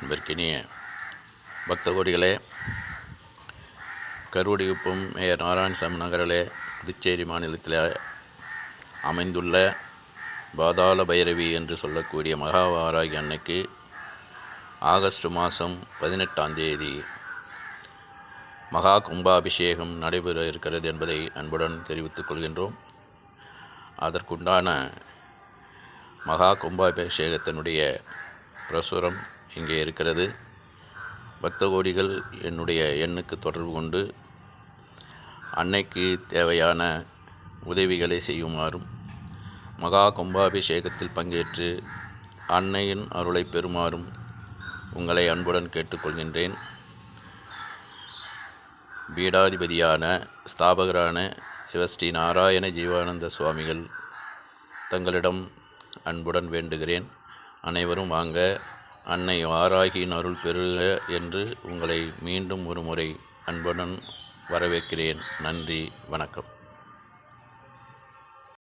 அன்பிற்கினிய பக்த கோடிகளே கருவடிகுப்பம் மேயர் நாராயணசாமி நகரிலே புதுச்சேரி மாநிலத்தில் அமைந்துள்ள பாதாள பைரவி என்று சொல்லக்கூடிய மகாவாராகி அன்னைக்கு ஆகஸ்ட் மாதம் பதினெட்டாம் தேதி மகா கும்பாபிஷேகம் நடைபெற இருக்கிறது என்பதை அன்புடன் தெரிவித்துக் கொள்கின்றோம். அதற்குண்டான மகா கும்பாபிஷேகத்தினுடைய பிரசுரம் இங்கே இருக்கிறது. பக்த கோடிகள் என்னுடைய எண்ணுக்கு தொடர்பு கொண்டு அன்னைக்கு தேவையான உதவிகளை செய்யுமாறும் மகா கும்பாபிஷேகத்தில் பங்கேற்று அன்னையின் அருளை பெறுமாறும் உங்களை அன்புடன் கேட்டுக்கொள்கின்றேன். பீடாதிபதியான ஸ்தாபகரான சிவஸ்ரீ நாராயண ஜீவானந்த சுவாமிகள் தங்களிடம் அன்புடன் வேண்டுகிறேன். அனைவரும் வாங்க அன்னை வாராகியின் அருள் பெறுக என்று உங்களை மீண்டும் ஒரு முறை அன்புடன் வரவேற்கிறேன். நன்றி வணக்கம்.